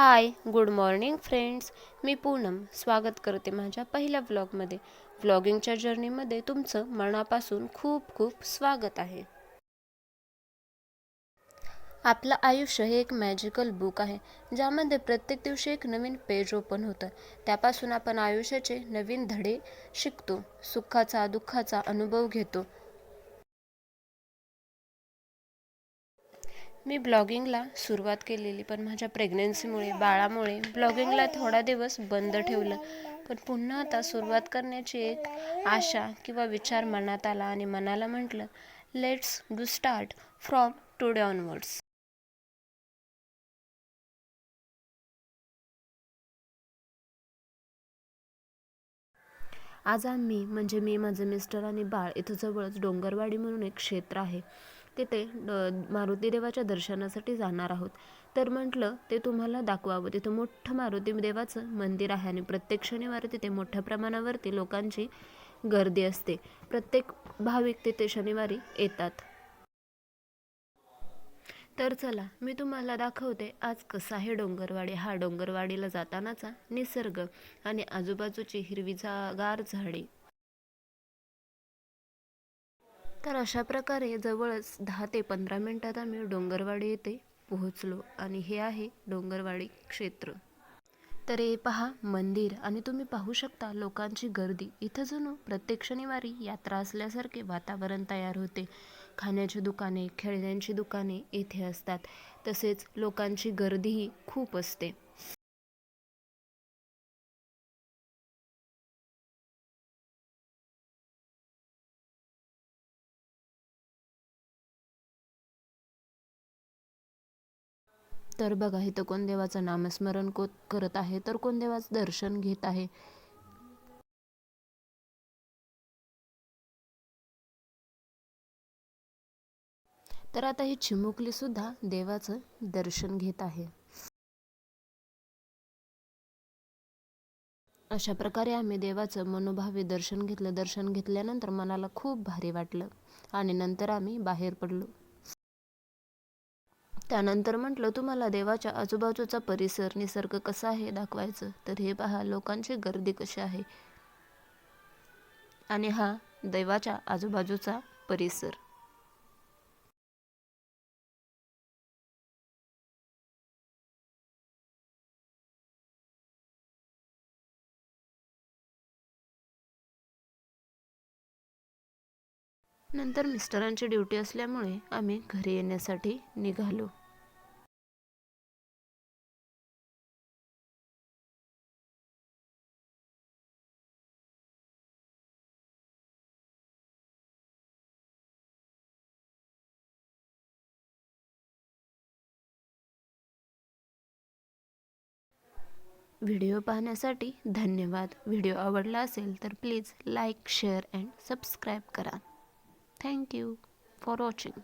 हाय good morning friends मी पूनम स्वागत करते माझ्या पहिल्या व्लॉगमध्ये व्लॉगिंगच्या जर्नीमध्ये तुमचं मनापासून खूप खूप स्वागत आहे. आपलं आयुष्य हे एक मॅजिकल बुक आहे ज्यामध्ये प्रत्येक दिवशी एक नवीन पेज ओपन होतं. त्यापासून आपण आयुष्याचे नवीन धडे शिकतो सुखाचा दुःखाचा अनुभव घेतो. मी ब्लॉगिंगला सुरुवात केलेली पण माझ्या प्रेग्नेन्सीमुळे बाळामुळे ब्लॉगिंगला थोडा दिवस बंद ठेवलं. पण पुन्हा आता सुरुवात करण्याची एक आशा किंवा विचार मनात आला आणि मनाला म्हटलं let's do start from today onwards आज आम्ही म्हणजे मी माझे मिस्टर आणि बाळ इथं जवळच डोंगरवाडी म्हणून एक क्षेत्र आहे. तिथे मारुती देवाच्या दर्शनासाठी जाणार आहोत. तर म्हटलं ते तुम्हाला दाखवावं. तिथं मोठं मारुती देवाचं मंदिर आहे आणि प्रत्येक शनिवारी तिथे मोठ्या प्रमाणावरती लोकांची गर्दी असते. प्रत्येक भाविक तिथे शनिवारी येतात. तर चला मी तुम्हाला दाखवते आज कसा आहे डोंगरवाडी. हा डोंगरवाडीला जातानाचा निसर्ग आणि आजूबाजूची हिरवी गार झाडे. तर अशा प्रकारे जवळच दहा ते पंधरा मिनटात आम्ही डोंगरवाडी येथे पोहोचलो आणि हे आहे डोंगरवाडी क्षेत्र. तर हे पहा मंदिर आणि तुम्ही पाहू शकता लोकांची गर्दी. इथं जणू प्रत्येक शनिवारी यात्रा असल्यासारखे वातावरण तयार होते. खाण्याची दुकाने खेळण्यांची दुकाने येथे असतात. तसेच लोकांची गर्दीही खूप असते. तर बघा इथं कोण देवाचं नामस्मरण को करत आहे तर कोण देवाचं दर्शन घेत आहे? तर आता ही चिमुकली सुद्धा देवाचं दर्शन घेत आहे. अशा प्रकारे आम्ही देवाचं मनोभावे दर्शन घेतलं. दर्शन घेतल्यानंतर मनाला खूप भारी वाटलं आणि नंतर आम्ही बाहेर पडलो. त्यानंतर म्हटलं तुम्हाला देवाच्या आजूबाजूचा परिसर निसर्ग कसा आहे दाखवायचं? तर हे पहा लोकांची गर्दी कशी आहे? आणि हा देवाच्या आजूबाजूचा परिसर. नंतर मिस्टरांची ड्युटी असल्यामुळे आम्ही घरी येण्यासाठी निघालो. व्हिडिओ पाहण्यासाठी धन्यवाद. व्हिडिओ आवडला असेल तर please like share and subscribe करा. Thank you for watching.